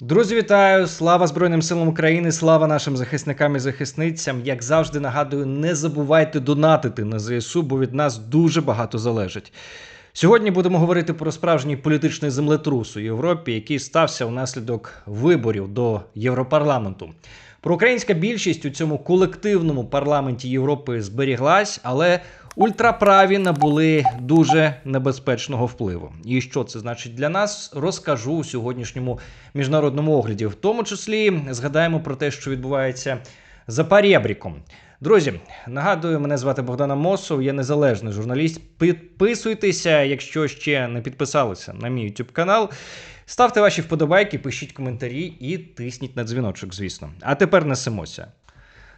Друзі, вітаю! Слава Збройним силам України! Слава нашим захисникам і захисницям! Як завжди нагадую, не забувайте донатити на ЗСУ, бо від нас дуже багато залежить. Сьогодні будемо говорити про справжній політичний землетрус у Європі, який стався внаслідок виборів до Європарламенту. Проукраїнська більшість у цьому колективному парламенті Європи зберіглась, але ультраправі набули дуже небезпечного впливу. І що це значить для нас, розкажу у сьогоднішньому міжнародному огляді. В тому числі згадаємо про те, що відбувається за парєбріком. Друзі, нагадую, мене звати Богдана Мосов, я незалежний журналіст. Підписуйтеся, якщо ще не підписалися на мій YouTube канал. Ставте ваші вподобайки, пишіть коментарі і тисніть на дзвіночок, звісно. А тепер несемося.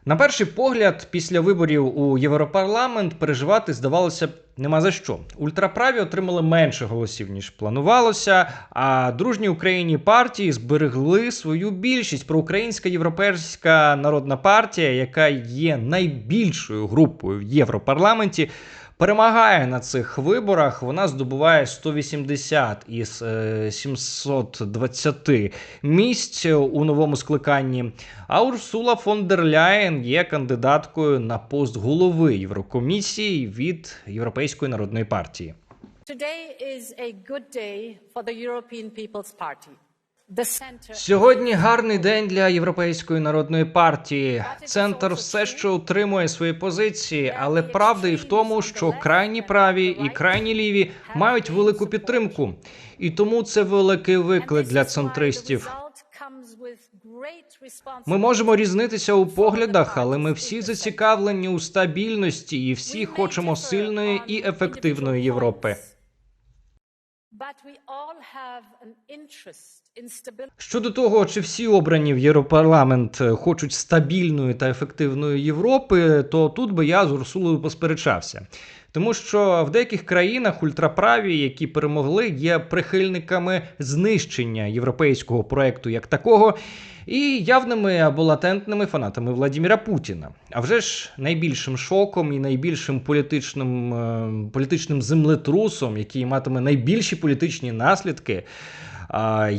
На перший погляд, після виборів у Європарламент переживати здавалося б нема за що. Ультраправі отримали менше голосів ніж планувалося. А дружні Україні партії зберегли свою більшість. Проукраїнська європейська народна партія, яка є найбільшою групою в Європарламенті. Перемагає на цих виборах. Вона здобуває 180 із е, 720 місць у новому скликанні. А Урсула фон дер Ляєн є кандидаткою на пост голови Єврокомісії від Європейської народної партії. Today is a good day for the European People's Party. Сьогодні гарний день для Європейської народної партії. Центр все ще утримує свої позиції, але правда і в тому, що крайні праві і крайні ліві мають велику підтримку, і тому це великий виклик для центристів. Ми можемо різнитися у поглядах, але ми всі зацікавлені у стабільності і всі хочемо сильної і ефективної Європи. Щодо того, чи всі обрані в Європарламент е, хочуть стабільної та ефективної Європи, то тут би я з Урсулою посперечався. Тому що в деяких країнах ультраправі, які перемогли, є прихильниками знищення європейського проекту як такого, і явними або латентними фанатами Владіміра Путіна. А вже ж найбільшим шоком і найбільшим політичним, е, політичним землетрусом, який матиме найбільші політичні наслідки,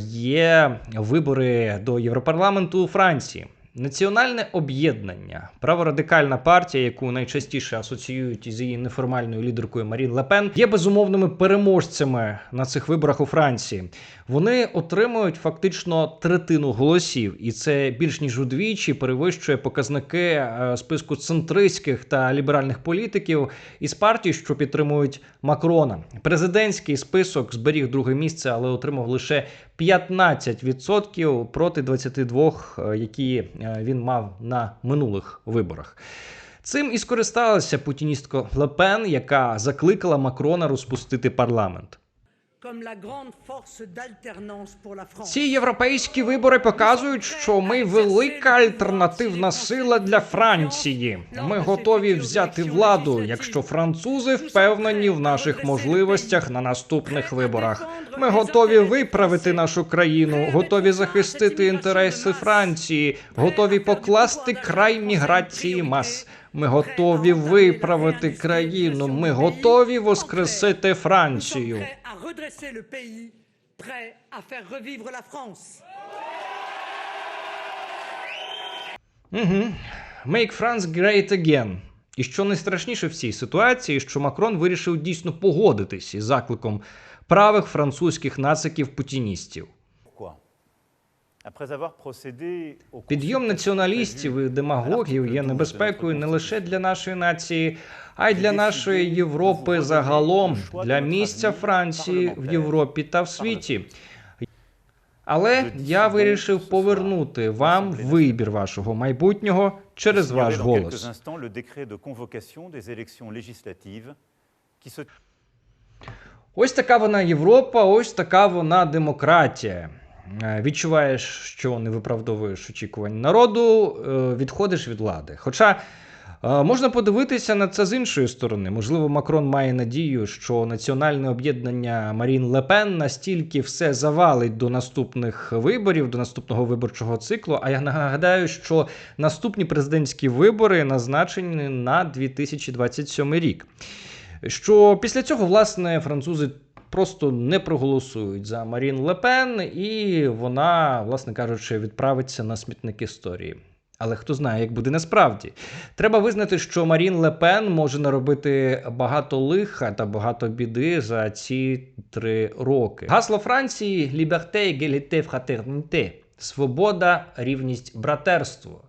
є вибори до Європарламенту у Франції. Національне об'єднання, праворадикальна партія, яку найчастіше асоціюють із її неформальною лідеркою Марін Лепен, є безумовними переможцями на цих виборах у Франції. Вони отримують фактично третину голосів, і це більш ніж удвічі перевищує показники е, списку центристських та ліберальних політиків із партій, що підтримують Макрона. Президентський список зберіг друге місце, але отримав лише 15% проти 22%, е, які е, він мав на минулих виборах. Цим і скористалася путіністка Лепен, яка закликала Макрона розпустити парламент. Ці європейські вибори показують, що ми велика альтернативна сила для Франції. Ми готові взяти владу, якщо французи впевнені в наших можливостях на наступних виборах. Ми готові виправити нашу країну, готові захистити інтереси Франції, готові покласти край міграції мас. Ми готові виправити країну. Ми готові воскресити Францію. Угу. Make France great again. І що найстрашніше в цій ситуації, що Макрон вирішив дійсно погодитись із закликом правих французьких нациків путіністів. Підйом націоналістів і демагогів є небезпекою не лише для нашої нації, а й для нашої Європи загалом, для місця Франції в Європі та в світі. Але я вирішив повернути вам вибір вашого майбутнього через ваш голос. Ось така вона Європа, ось така вона демократія. Е, Відчуваєш, що не виправдовуєш очікувань народу, е, відходиш від влади. Хоча е, можна подивитися на це з іншої сторони. Можливо, Макрон має надію, що національне об'єднання Марін Лепен настільки все завалить до наступних виборів, до наступного виборчого циклу. А я нагадаю, що наступні президентські вибори назначені на 2027 рік. Що після цього, власне, французи просто не проголосують за Марін Лепен, і вона, власне кажучи, відправиться на смітник історії. Але хто знає, як буде насправді. Треба визнати, що Марін Лепен може наробити багато лиха та багато біди за ці три роки. Гасло Франції Liberté, égalité, fraternité – свобода, рівність, братерство.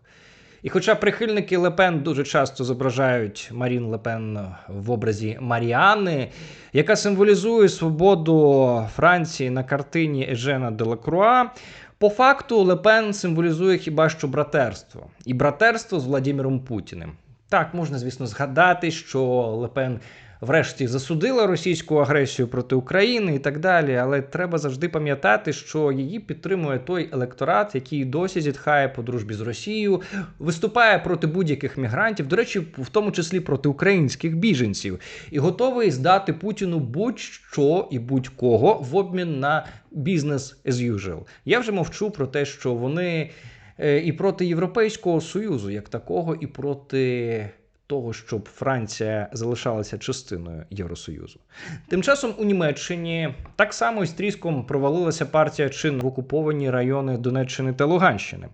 І хоча прихильники Лепен дуже часто зображають Марін Лепен в образі Маріани, яка символізує свободу Франції на картині Ежена Делакруа, по факту Лепен символізує хіба що братерство, і братерство з Владимиром Путіним. Так, можна, звісно, згадати, що Лепен врешті засудила російську агресію проти України і так далі. Але треба завжди пам'ятати, що її підтримує той електорат, який досі зітхає по дружбі з Росією, виступає проти будь-яких мігрантів, до речі, в тому числі проти українських біженців, і готовий здати Путіну будь-що і будь-кого в обмін на бізнес as usual. Я вже мовчу про те, що вони е, і проти Європейського союзу, як такого, і проти того, щоб Франція залишалася частиною Євросоюзу. Тим часом у Німеччині так само із тріском провалилася партія чин в окуповані райони Донеччини та Луганщини.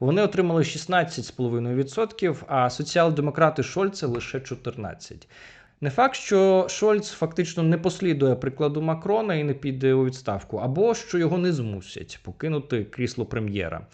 Вони отримали 16,5%, а соціал-демократи Шольца лише 14%. Не факт, що Шольц фактично не послідує прикладу Макрона і не піде у відставку, або що його не змусять покинути крісло прем'єра.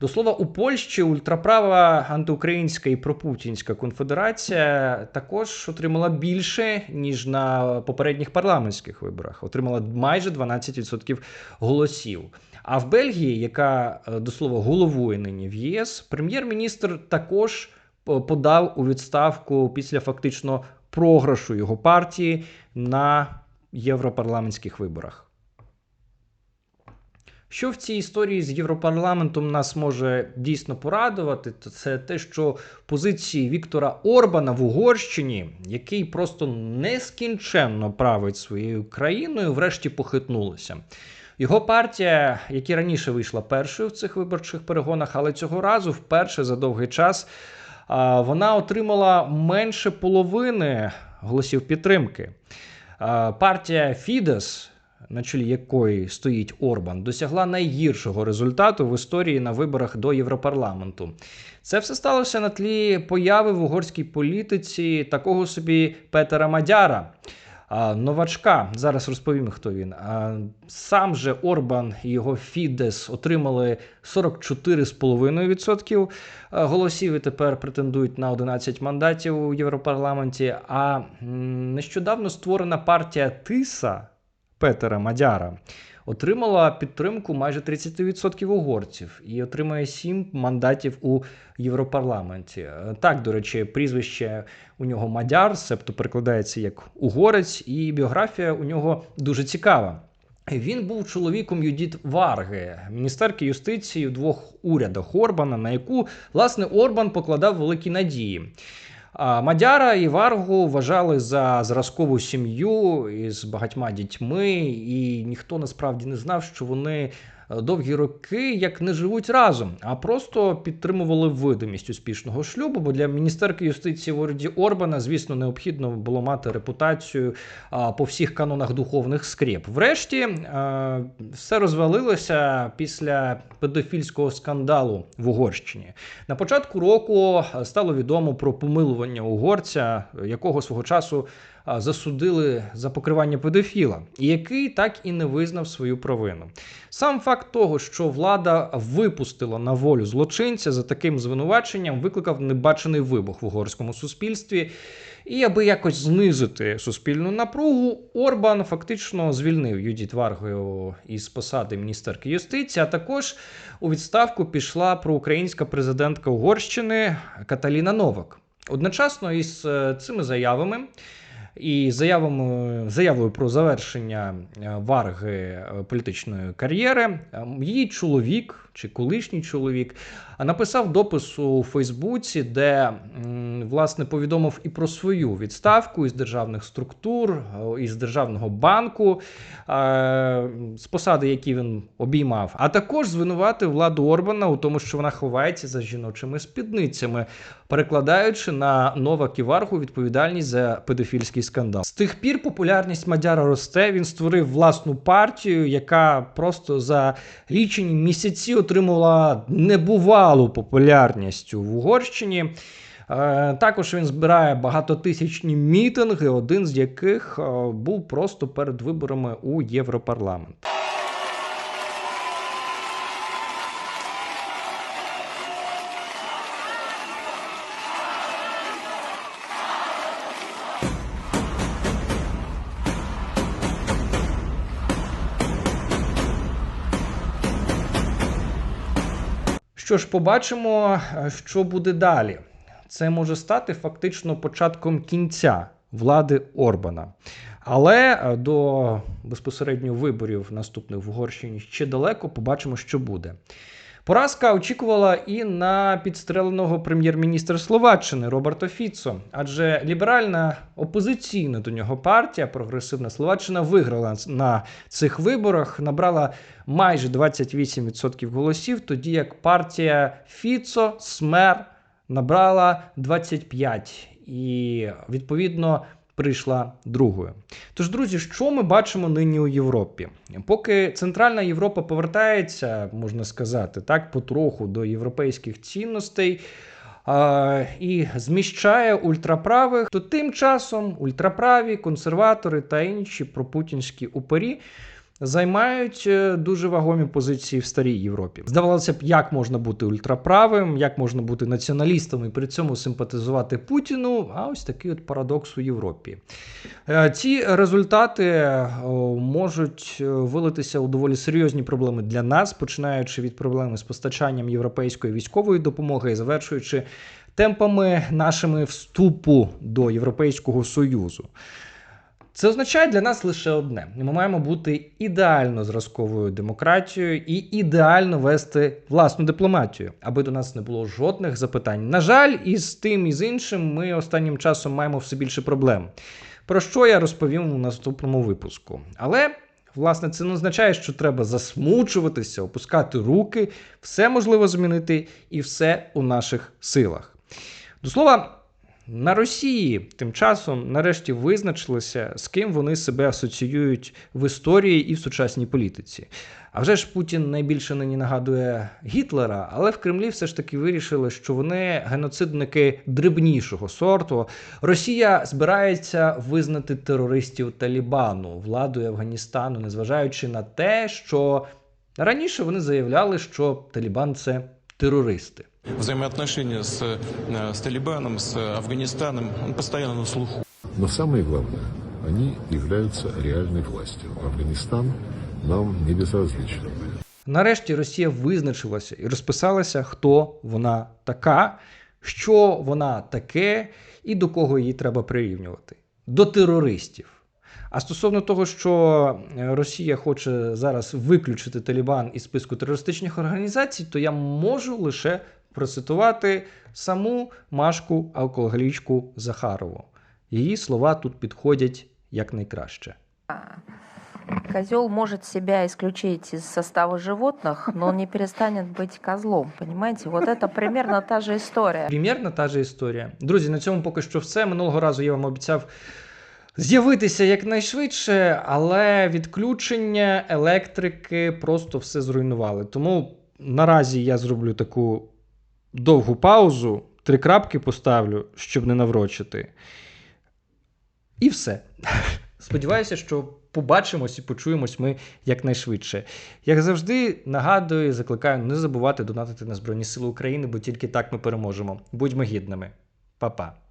До слова, у Польщі ультраправа антиукраїнська і пропутінська конфедерація також отримала більше ніж на попередніх парламентських виборах. Отримала майже 12% голосів. А в Бельгії, яка е, до слова головує нині в ЄС, прем'єр-міністр також е, подав у відставку після фактично програшу його партії на європарламентських виборах. Що в цій історії з Європарламентом нас може дійсно порадувати, то це те, що позиції Віктора Орбана в Угорщині, який просто нескінченно править своєю країною, врешті похитнулися. Його партія, як і раніше вийшла першою в цих виборчих перегонах, але цього разу вперше за довгий час вона отримала менше половини голосів підтримки. Партія Фідес, на чолі якої стоїть Орбан, досягла найгіршого результату в історії на виборах до Європарламенту. Це все сталося на тлі появи в угорській політиці такого собі Петера Мадяра. Новачка, зараз розповім, хто він. Сам же Орбан і його Фідес отримали 44,5% голосів і тепер претендують на 11 мандатів у Європарламенті. А нещодавно створена партія Тиса Петера Мадяра отримала підтримку майже 30% угорців і отримає 7 мандатів у Європарламенті. Е, Так, до речі, прізвище у нього Мадяр, себто перекладається як угорець, і біографія у нього дуже цікава. Він був чоловіком Юдіт Варги, міністерки юстиції у двох урядах Орбана, на яку власне Орбан покладав великі надії. Мадяра і Варгу вважали за зразкову сім'ю із багатьма дітьми, і ніхто насправді не знав, що вони довгі роки як не живуть разом, а просто підтримували видимість успішного шлюбу. Бо для міністерки юстиції в уряді Орбана, звісно, необхідно було мати репутацію по всіх канонах духовних скреп. Врешті е, все розвалилося після педофільського скандалу в Угорщині. На початку року е, стало відомо про помилування угорця, якого свого часу засудили за покривання педофіла, який так і не визнав свою провину. Сам факт того, що влада випустила на волю злочинця за таким звинуваченням, викликав небачений вибух в угорському суспільстві. І аби якось знизити суспільну напругу, Орбан фактично звільнив Юдіт Варгою із посади міністерки юстиції, а також у відставку пішла проукраїнська президентка Угорщини Каталіна Новак. Одночасно із е, цими заявами і заявами, заявою про завершення е, Варги е, політичної кар'єри, е, її чоловік, чи колишній чоловік, написав допис у Фейсбуці, де власне повідомив і про свою відставку із державних структур, е, із державного банку, е, з посади, які він обіймав, а також звинуватив владу Орбана у тому, що вона ховається за жіночими спідницями, перекладаючи на Нова Ківаргу відповідальність за педофільський скандал. З тих пір популярність Мадяра росте. Він створив власну партію, яка просто за лічені місяці отримала небувалу популярність в Угорщині. Е, Також він збирає багатотисячні мітинги, один з яких е, був просто перед виборами у Європарламент. Що ж, побачимо, е, що буде далі. Це може стати фактично початком кінця влади Орбана. Але е, до безпосередньо виборів наступних в Угорщині ще далеко. Побачимо, що буде. Поразка очікувала і на підстреленого прем'єр-міністра Словаччини Роберто Фіцо, адже ліберальна опозиційна до нього партія, прогресивна Словаччина, виграла на цих виборах, набрала майже 28% голосів, тоді як партія Фіцо Смер набрала 25% і відповідно прийшла другою. Тож, друзі, що ми бачимо нині у Європі? Поки Центральна Європа повертається, можна сказати, так, потроху до європейських цінностей. І зміщає ультраправих, то тим часом ультраправі, консерватори та інші пропутінські упорі займають е, дуже вагомі позиції в старій Європі. Здавалося б, як можна бути ультраправим, як можна бути націоналістом і при цьому симпатизувати Путіну. А ось такий от парадокс у Європі. Е, Ці результати е, можуть вилитися у доволі серйозні проблеми для нас, починаючи від проблеми з постачанням європейської військової допомоги і завершуючи темпами нашими вступу до Європейського Союзу. Це означає для нас лише одне: ми маємо бути ідеально зразковою демократією і ідеально вести власну дипломатію, аби до нас не було жодних запитань. На жаль, і з тим і з іншим ми останнім часом маємо все більше проблем. Про що я розповім у наступному випуску. Але. Власне, це не означає, що треба засмучуватися, опускати руки, все можливо змінити, і все у наших силах. До слова, на Росії тим часом нарешті визначилися, з ким вони себе асоціюють в історії і в сучасній політиці. А вже ж Путін найбільше нині нагадує Гітлера, але в Кремлі все ж таки вирішили, що вони геноцидники дрібнішого сорту. Росія збирається визнати терористів Талібану, владою Афганістану, незважаючи на те, що раніше вони заявляли, що Талібан це терористи. Взаимоотношения с, э, с Талибаном, с Афганистаном, постоянно на слуху. Но самое главное, они являются реальной властью. Афганистан нам не безразличен. Нарешті Росія визначилася і розписалася, хто вона така, що вона таке і до кого її треба прирівнювати. До терористів. А стосовно того, що е, Росія хоче зараз виключити Талібан із списку терористичних організацій, то я можу лише процитувати саму Машку алкоголічку Захарову. Її слова тут підходять якнайкраще. Козел может себя исключить из состава животных, но он не перестанет быть козлом. Понимаете? Вот это примерно та же история. Примірно та же історія. Друзі, на цьому поки що все. Минулого разу я вам обіцяв з'явитися якнайшвидше, але відключення електрики просто все зруйнували. Тому наразі я зроблю таку довгу паузу, три крапки поставлю, щоб не наврочити. І все. Сподіваюся, що побачимось і почуємось ми якнайшвидше. Як завжди, нагадую, закликаю не забувати донатити на Збройні Сили України, бо тільки так ми переможемо. Будьмо гідними. Па-па.